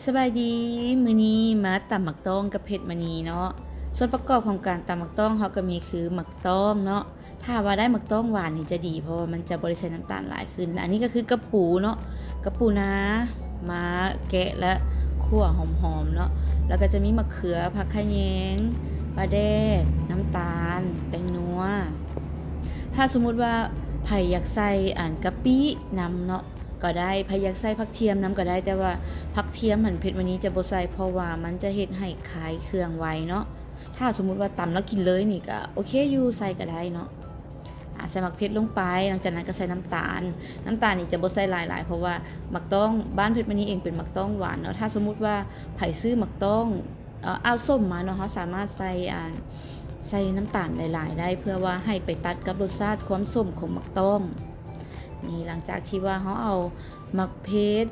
สบายดีมือนี้มาตำหมักต้องกับเผ็ดมณีเนาะส่วนประกอบของการตำหมักต้องเขาก็มีคือหมักต้องเนาะถ้าว่าได้หมักต้องหวานนี่จะดีเพราะว่ามันจะบริใส่น้ำตาลหลายขึ้น อันนี้ก็คือกระปูเนาะกระปูนะมาแกะและคั่วหอมๆเนาะแล้วก็จะมีมะเขือผักขะแยงปลาแดกน้ำตาลแป้งนัวถ้าสมมุติว่าไผ่อยากใส่อ่านกะปินำเนาะ ก็ได้ไผ่อยากใส่ผักเทียมน้ำก็ได้แต่ว่าผักเทียมหันเผ็ดวันนี้จะบ่ใส่เพราะว่ามันจะเฮ็ดให้คายเครื่องไวเนาะถ้าสมมุติว่าตำแล้วกินเลยนี่ก็โอเคอยู่ใส่ก็ได้เนาะใส่หมักเพชรลงไป หลังจากนั้นก็ใส่น้ำตาล น้ำตาลนี่จะบ่ใส่หลายๆ เพราะว่าหมักต้องบ้านเพชรมันนี้เองเป็นหมักต้องหวานเนาะถ้าสมมุติว่าไผ่ซื้อหมักต้องเอ่อเอาส้มมาเนาะเขาสามารถใส่ใส่น้ำตาลหลาย ๆ ได้ เพื่อว่าให้ไปตัดกับรสชาติความส้มของหมักต้อง นี่หลังจากที่ว่าเขาเอามักเพชร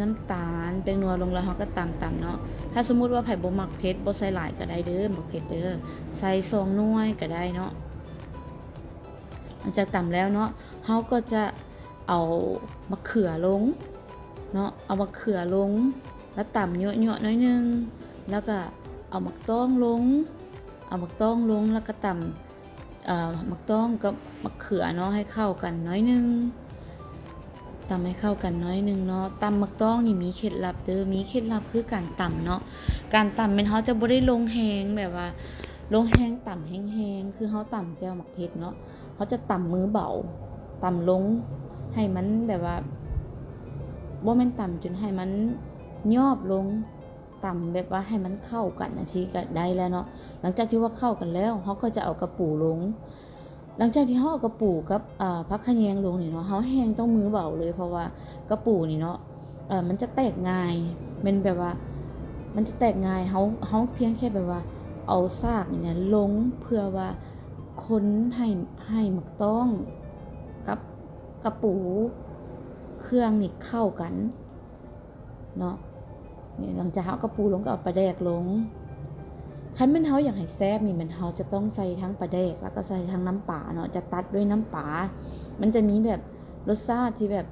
น้ำตาลแป้งนัวลงแล้วเขาก็ตำตำเนาะถ้าสมมุติว่าไผ่บ่มักเพชรบ่ใส่หลายก็ได้เด้อมักเพชรเด้อใส่ซองน่วยก็ได้เนาะหลังจากตำแล้วเนาะเขาก็จะเอามะเขือลงเนาะเอามะเขือลง แล้วตำเยอะๆน้อยนึงแล้วก็เอามักต้องลง เอามักต้องลงแล้วก็ตำเอ่อ มักต้องกับมะเขือเนาะให้เข้ากันน้อยนึงตำให้เข้ากันน้อยนึงเนาะตำมักต้องนี่มีเคล็ดลับเด้อมีเคล็ดลับคือการตำเนาะการตำเป็นเขาจะบ่ได้ลงแหงแบบว่า ลงแหงต่ำแห้งๆคือเขาต่ำแจ่วหมักเผ็ดเนาะเขาจะต่ำมือเบาต่ำลงให้มันแบบว่าบ่แม่นต่ำจนให้มันยอบลงต่ำแบบว่าให้มันเข้ากันนะทีก็ได้แล้วเนาะ หลังจากที่ว่าเข้ากันแล้วเขาก็จะเอากระปูลง หลังจากที่เขาเอากระปูกับพักขะแยงลงนี่เนาะเขาแห้งต้องมือเบาเลย เพราะว่ากระปูนี่เนาะมันจะแตกง่ายเป็นแบบว่า มันจะแตกง่ายเขาเขาเพียงแค่แบบว่า เอาซากเนี่ยลงเพื่อว่าค้นให้ให้หมักต้องกับกระปูเครื่องนี่เข้ากันเนาะหลังจากเขากระปูลงก็เอาปลาแดกลง คันเป็นเขาอยากให้แซ่บนี่มันเขาจะต้องใส่ทั้งปลาแดกแล้วก็ใส่ทั้งน้ำปลาเนาะจะตัดด้วยน้ำปลา มันจะมีแบบรสชาติที่แบบ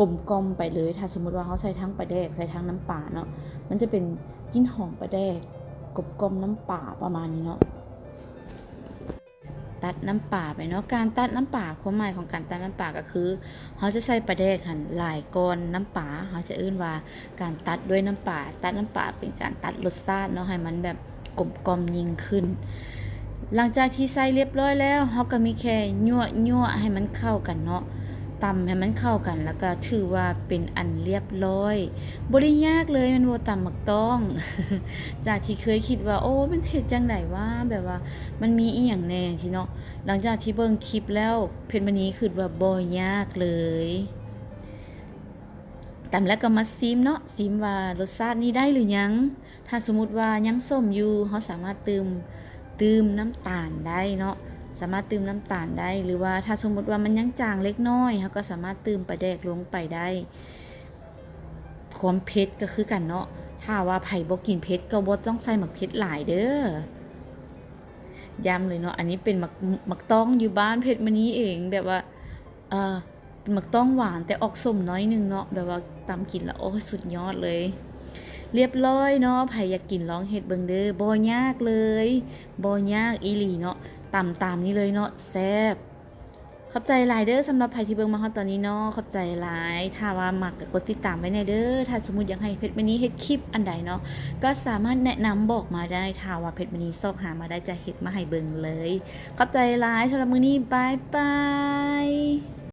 กลมกลมไปเลย ถ้าสมมติว่าเขาใส่ทั้งปลาแดกใส่ทั้งน้ำปลาเนาะ มันจะเป็นกลิ่นหอมปลาแดกกลมกลมน้ำปลาประมาณนี้เนาะ ตัดน้ำป่าไปเนาะ การตัดน้ำป่าความหมายของการตัดน้ำป่าก็คือเขาจะใส่ปลาแดกหันหลายก้อนน้ำป่าเขาจะเอื้นว่าการตัดด้วยน้ำป่าตัดน้ำป่าเป็นการตัดรสชาติเนาะให้มันแบบ กลมกลมยิ่งขึ้น หลังจากที่ใส่เรียบร้อยแล้วเขาก็มีแค่ยั่วยั่วให้มันเข้ากันเนาะตำให้มันเข้ากันแล้วก็ถือว่าเป็นอันเรียบร้อยบริยากเลยมันโบตำหมักต้อง จากที่เคยคิดว่า โอ้ มันเห็ดจังไดว่าแบบว่า มันมีอีหยังแน่ทีเนาะหลังจากที่เบิ่งคลิปแล้วเพชรมณีคือว่าบ่ยากเลย ตำแล้วก็มาซิมเนาะซิมว่ารสชาตินี้ได้หรือยัง ถ้าสมมติว่ายังส้มอยู่เขาสามารถเติมเติมน้ำตาลได้เนาะสามารถเติมน้ำตาลได้ หรือว่าถ้าสมมติว่ามันยังจางเล็กน้อยเขาก็สามารถเติมปลาแดกลงไปได้ความเผ็ดก็คือกันเนาะถ้าว่าไผ่บ่กินเผ็ดก็บ่ต้องใส่หมักเผ็ดหลายเด้อย้ำเลยเนาะอันนี้เป็นหมักหมักต้องอยู่บ้านเพชรมณีเองแบบว่าเออ เป็นหมักต้องหวานแต่ออกส้มน้อยหนึงเนาะแบบว่าตำกินแล้วโอ้สุดยอดเลย เรียบร้อยเนาะไผอยากกินลองเฮ็ดเบิงเด้อบ่ยากเลยบ่ยากอีหลีเนาะตำตามนี้เลยเนาะแซ่บขอบใจหลายเด้อสำหรับไผที่เบิงมาฮอดตอนนี้เนาะขอบใจหลายถ้าว่าหมักก็กดติดตามไว้ในเด้อถ้าสมมติอยากให้เพชรมณีเฮ็ดคลิปอันใดเนาะก็สามารถแนะนำบอกมาได้ถ้าว่าเพชรมณีซอกหามาได้จะเฮ็ดมาให้เบิงเลย ขอบใจหลายสำหรับมื้อนี้บายบาย